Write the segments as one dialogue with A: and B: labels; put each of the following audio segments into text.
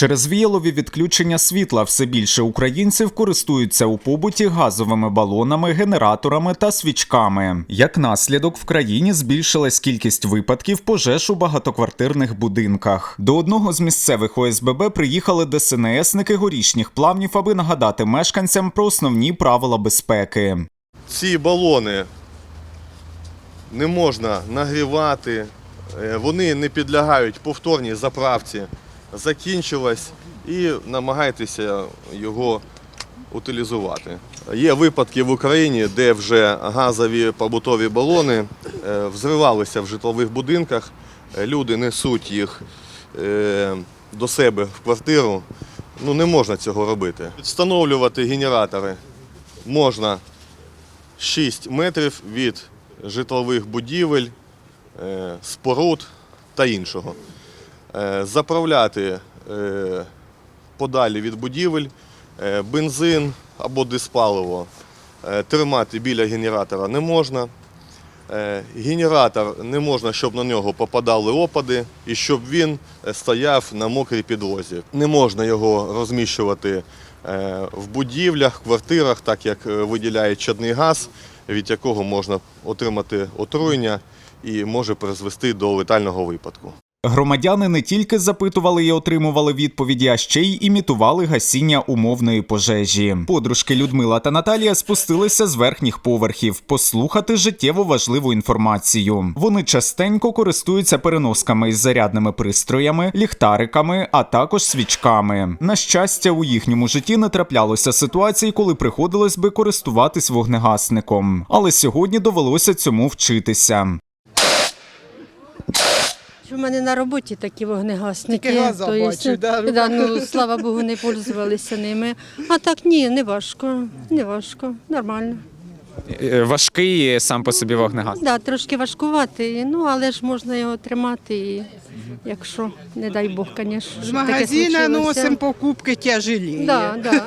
A: Через віялові відключення світла все більше українців користуються у побуті газовими балонами, генераторами та свічками. Як наслідок, в країні збільшилась кількість випадків пожеж у багатоквартирних будинках. До одного з місцевих ОСББ приїхали ДСНСники горішніх плавнів, аби нагадати мешканцям про основні правила безпеки.
B: Ці балони не можна нагрівати, е, вони не підлягають повторній заправці. Закінчилось і намагайтеся його утилізувати. Є випадки в Україні, де вже газові побутові балони е, взривалися в житлових будинках, Е, люди несуть їх е, до себе в квартиру. Ну не можна цього робити. Встановлювати генератори можна 6 метрів від житлових будівель, споруд та іншого. Е, Заправляти е, подалі від будівель е, бензин або диспаливо тримати біля генератора не можна. Генератор не можна, щоб на нього попадали опади і щоб він стояв на мокрій підлозі. Не можна його розміщувати в будівлях, квартирах, так як виділяє чадний газ, від якого можна отримати отруєння і може призвести до летального випадку.
A: Громадяни не тільки запитували і отримували відповіді, а ще й імітували гасіння умовної пожежі. Подружки Людмила та Наталія спустилися з верхніх поверхів послухати життєво важливу інформацію. Вони частенько користуються переносками із зарядними пристроями, ліхтариками, а також свічками. На щастя, у їхньому житті не траплялося ситуацій, коли приходилось би користуватись вогнегасником. Але сьогодні довелося цьому вчитися.
C: У мене на роботі такі вогнегасники.
D: Тільки газа
C: то
D: бачу, да,
C: да, ну, слава Богу, не пользувалися ними. А так ні, не важко, не важко, нормально.
E: Е, Важкий сам по собі вогнегас.
C: Да, трошки важкувати, ну але ж можна його тримати, і, якщо, не дай Бог, звісно.
D: З магазина носимо покупки тяжелі.
C: Да, да,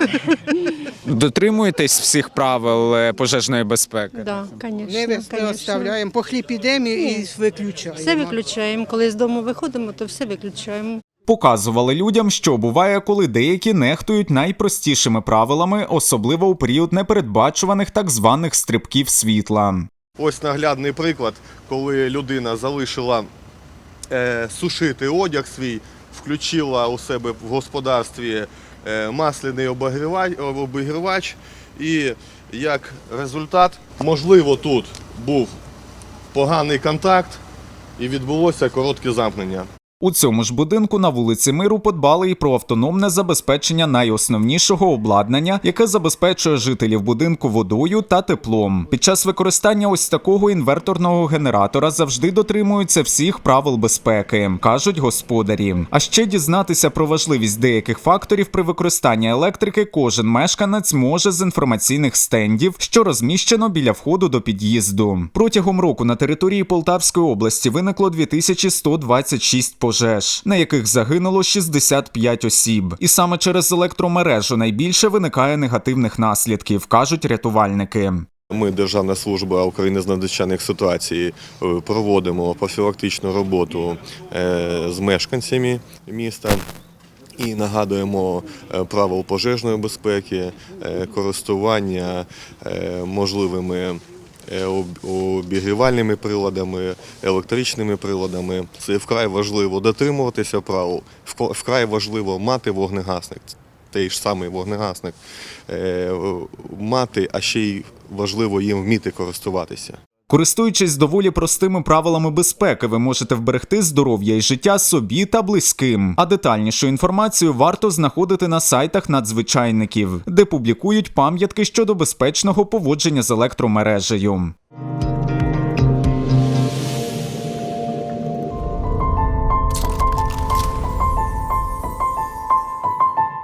E: Дотримуєтесь всіх правил е, пожежної безпеки?
C: да, звісно,
D: не
C: звісно.
D: оставляємо, по хліпідемії і виключаємо.
C: Все виключаємо. Коли з дому виходимо, то все виключаємо.
A: Показували людям, що буває, коли деякі нехтують найпростішими правилами, особливо у період непередбачуваних так званих стрибків світла.
B: Ось наглядний приклад, коли людина залишила сушити одяг свій, включила у себе в господарстві е, масляний обігрівач, і як результат, можливо, тут був поганий контакт і відбулося коротке замкнення.
A: У цьому ж будинку на вулиці Миру подбали і про автономне забезпечення найосновнішого обладнання, яке забезпечує жителів будинку водою та теплом. Під час використання ось такого інверторного генератора завжди дотримуються всіх правил безпеки, кажуть господарі. А ще дізнатися про важливість деяких факторів при використанні електрики кожен мешканець може з інформаційних стендів, що розміщено біля входу до під'їзду. Протягом року на території Полтавської області виникло 2126 пожеж, на яких загинуло 65 осіб. І саме через електромережу найбільше виникає негативних наслідків, кажуть рятувальники.
B: Ми, Державна служба України з надзвичайних ситуацій, е, проводимо профілактичну роботу е, з мешканцями міста. І нагадуємо е, правил пожежної безпеки, користування можливими обігрівальними приладами, електричними приладами. Це вкрай важливо дотримуватися правил, вкрай важливо мати вогнегасник. Той ж самий вогнегасник е, мати, а ще й важливо їм вміти користуватися.
A: Користуючись доволі простими правилами безпеки, ви можете вберегти здоров'я і життя собі та близьким. А детальнішу інформацію варто знаходити на сайтах надзвичайників, де публікують пам'ятки щодо безпечного поводження з електромережею.